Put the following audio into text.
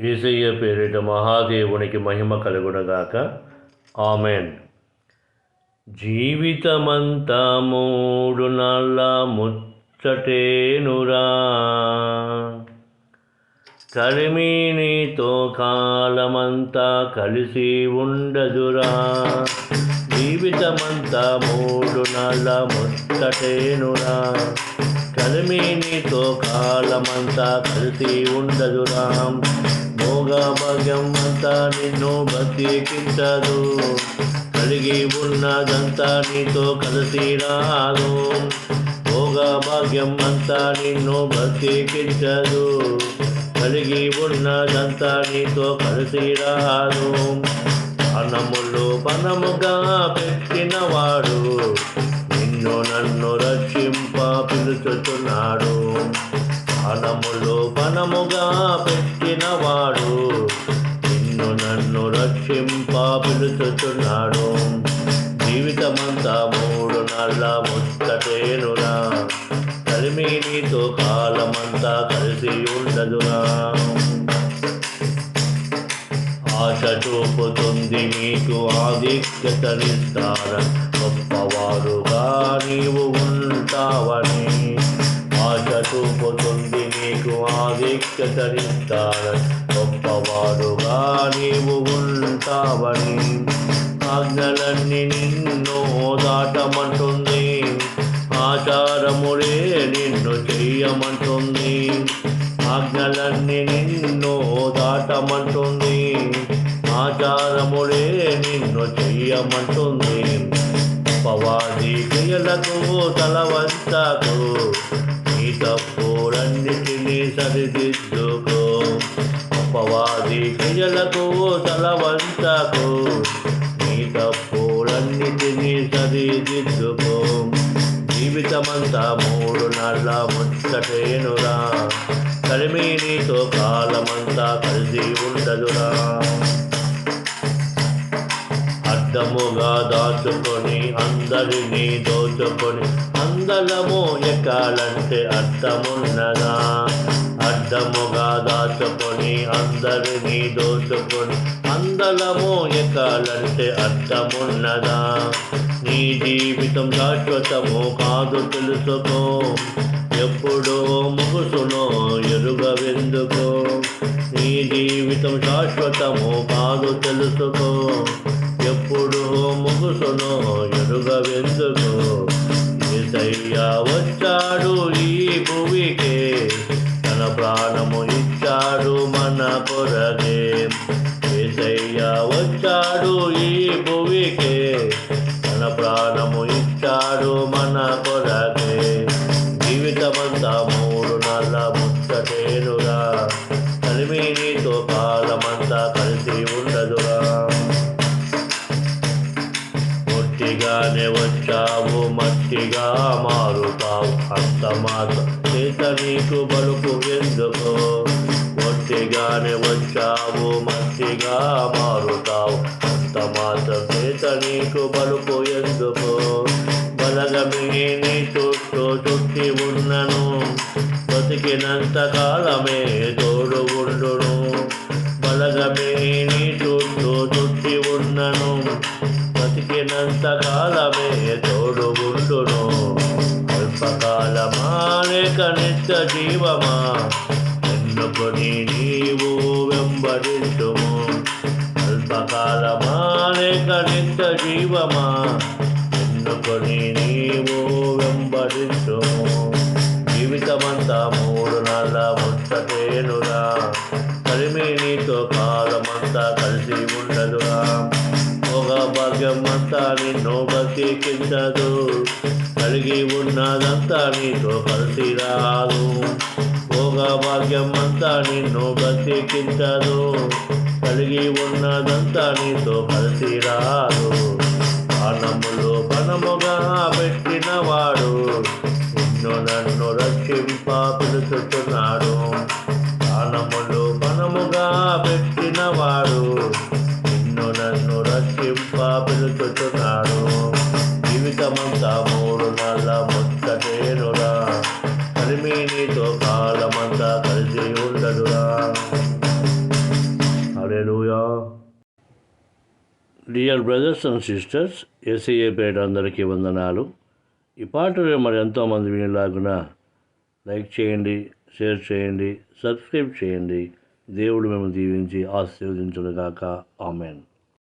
ఏసయ్య పేరిట మహాదేవునికి మహిమ కలుగునగాక. ఆమెన్. జీవితమంతా మూడు నాళ్ళ ముచ్చటేనురా. కలిమి నీతో కాలమంతా కలిసి ఉండదురా. జీవితమంతా మూడు నాళ్ళ ముచ్చటేనురా. కలిమి నీతో కాలమంతా కలిసి ఉండదురా భోగ భాగ్యం అంతా నిన్ను బతికించదు. కలిగి ఉన్నదంతా నీతో కలిసి రాదు. భోగ భాగ్యం అంతా నిన్ను బతికించదు. కలిగి ఉన్నదంతా నీతో కలిసి రాదు. అన్నములు పనముగా పెట్టినవాడు నిన్ను నన్ను రక్షింప పిలుచుతున్నాడు బలముగా పెట్టినవాడు నిన్ను నన్ను రక్షింప పిలుచుతున్నాడు జీవితమంతా మూడు నల్ల ముచ్చటేనురా. కలిమి నీతో కాలమంతా కలిసి ఉండదురా. ఆశ చూపుతుంది మీకు ఆధిక్యతనిస్తార గొప్పవారుగా నీవు ఉంటావని ఆశ చూపుతుంది నీకు ఆధిక్యతనిస్తార గొప్పవారుగా నీవు ఉంటావని ఆజ్ఞలన్నీ నిన్ను దాటమంటుంది. ఆచారములే నిన్ను చెయ్యమంటుంది ఆజ్ఞలన్నీ నిన్ను దాటమంటుంది. విచారములే నిన్ను చెయ్యమంటుంది పవాది క్రియలకు తలవంతకు నీ తప్పులన్నిటినీ సరిదిద్దుకో. అపవాది క్రియలకు తలవంతకు నీ తప్పులన్నిటినీ సరిదిద్దుకో. జీవితమంతా మూడు నాళ్ళ ముచ్చటేనురా. కలిమి నీతో కాలమంతా కలిసి ఉండదురా. అడ్డముగా దాచుకొని అందరినీ దోచుకొని అందలము ఎక్కాలంటే అర్థమున్నదా? అడ్డముగా దాచుకొని అందరినీ దోచుకొని అందలము ఎక్కాలంటే అర్థమున్నదా? నీ జీవితం శాశ్వతము కాదు తెలుసుకో. ఎప్పుడో ముగుసునో ఎరుగవెందుకో. నీ జీవితం శాశ్వతము కాదు తెలుసుకో. ఎప్పుడు ముగుసును ఎరుగవెందుకో ఏసయ్యా వచ్చాడు ఈ భూమికే తన ప్రాణము ఇచ్చాడు మన కొరకే. ఏసయ్యా వచ్చాడు ఈ భూమికే తన ప్రాణము ఇచ్చాడు మన కొరకే. మొట్టిగానే వచ్చావు మట్టిగా మారుతావు. అంత మాట చేత నీకు బలుపు ఎందుకు? మట్టిగానే వచ్చావు మట్టిగా మారుతావు. అంత మాత్రం చేత నీకు బలుపు ఎందుకు? బలగమే నీ చుట్టూ చుట్టి ఉన్నను. బతికినంత కాలమే తోడు ఉండును. బలగమే నీ చుట్టూ చుట్టి ఉన్నను. బతికినంత కాలమే తోడు ఉండును. అల్పకాలమా లేక నిత్య జీవమా ఎన్నుకొని నీవు వెంబడింటు భాగ్యం నిన్ను బతికించదు. కలిగి ఉన్నదంతా నీతో కలిసి రాదు. భోగ భాగ్యం అంతా నిన్ను బతికించదు. కలిగి ఉన్నదంతా నీతో కలిసి రాదు. బాణములు బణముగా పెట్టినవాడు నిన్ను నన్ను రక్షింప పిలుచుతున్నాడు. పిలుచుతున్నాడు జీవితమంతా మూడు నాళ్ళ ముచ్చటేనురా. కలిమి నీతో కాలమంతా కలిసి ఉండదురా. Hallelujah. Dear brothers and sisters S A Peta అందరికీ వందనాలు. ఈ పాటలు మరి ఎంతోమంది వినేలాగున లైక్ చేయండి షేర్ చేయండి సబ్స్క్రైబ్ చేయండి. దేవుడు మేము దీవించి ఆశీర్వదించునుగాక. ఆమెన్.